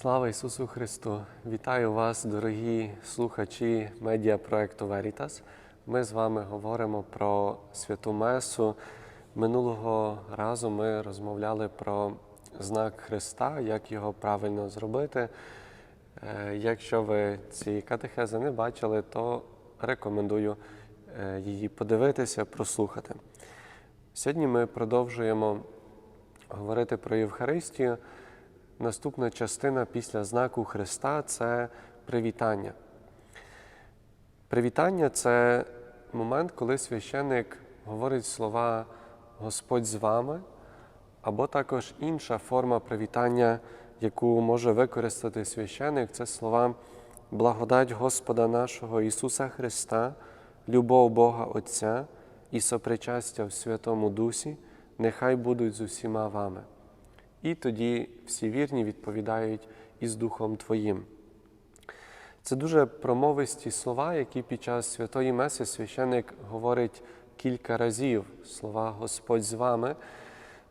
Слава Ісусу Христу! Вітаю вас, дорогі слухачі медіапроекту Veritas. Ми з вами говоримо про святу Месу. Минулого разу ми розмовляли про знак Христа, як його правильно зробити. Е, Якщо ви ці катехези не бачили, то рекомендую е, її подивитися, прослухати. Сьогодні ми продовжуємо говорити про Євхаристію. Наступна частина після знаку Христа це привітання. Привітання це момент, коли священник говорить слова Господь з вами, або також інша форма привітання, яку може використати священник, це слова благодать Господа нашого Ісуса Христа, любов Бога Отця і сопричастя в Святому Дусі, нехай будуть з усіма вами. І тоді всі вірні відповідають із Духом Твоїм. Це дуже промовисті слова, які під час святої Меси священик говорить кілька разів слова Господь з вами,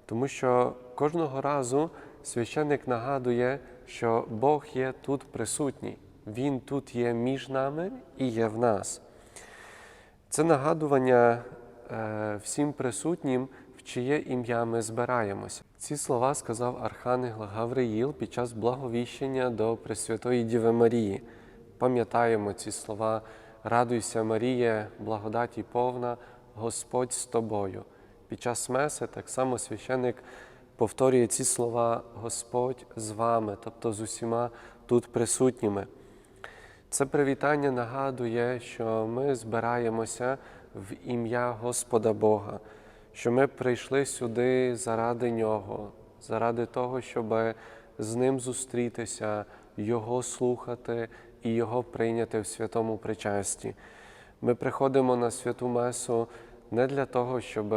тому що кожного разу священик нагадує, що Бог є тут присутній, Він тут є між нами і є в нас. Це нагадування е, всім присутнім, чиє ім'я ми збираємося. Ці слова сказав Архангел Гавриїл під час благовіщення до Пресвятої Діви Марії. Пам'ятаємо ці слова: Радуйся, Марія, благодаті повна, Господь з тобою. Під час Меси так само священик повторює ці слова Господь з вами, тобто з усіма тут присутніми. Це привітання нагадує, що ми збираємося в ім'я Господа Бога, що ми прийшли сюди заради Нього, заради того, щоб з Ним зустрітися, Його слухати і Його прийняти в святому причасті. Ми приходимо на святу Месу не для того, щоб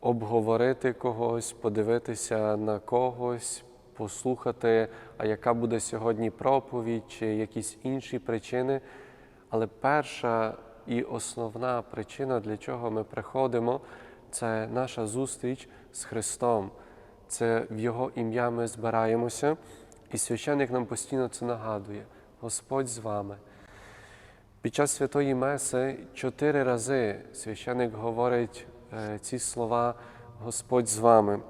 обговорити когось, подивитися на когось, послухати, а яка буде сьогодні проповідь чи якісь інші причини. Але перша і основна причина, для чого ми приходимо, це наша зустріч з Христом. Це в Його ім'я ми збираємося, і священник нам постійно це нагадує: Господь з вами. Під час святої Меси чотири рази священик говорить е, ці слова Господь з вами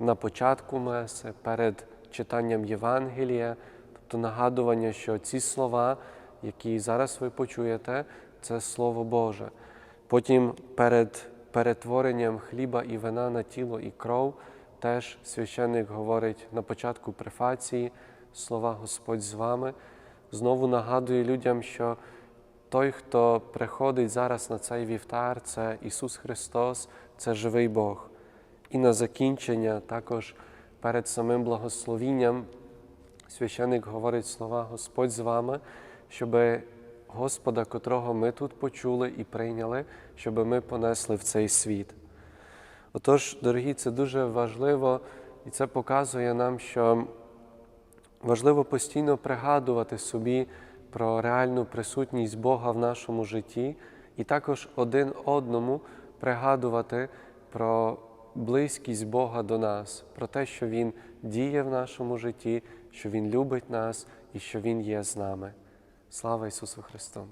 на початку Меси, перед читанням Євангелія, тобто нагадування, що ці слова, які зараз ви почуєте, це Слово Боже. Потім перед перетворенням хліба і вина на тіло і кров, теж священник говорить на початку префації слова Господь з вами. Знову нагадує людям, що той, хто приходить зараз на цей вівтар, це Ісус Христос, це живий Бог. І на закінчення також перед самим благословінням священик говорить слова Господь з вами, щоб Господа, котрого ми тут почули і прийняли, щоб ми понесли в цей світ. Отож, дорогі, це дуже важливо, і це показує нам, що важливо постійно пригадувати собі про реальну присутність Бога в нашому житті, і також один одному пригадувати про близькість Бога до нас, про те, що Він діє в нашому житті, що Він любить нас і що Він є з нами. Слава Ісусу Христу!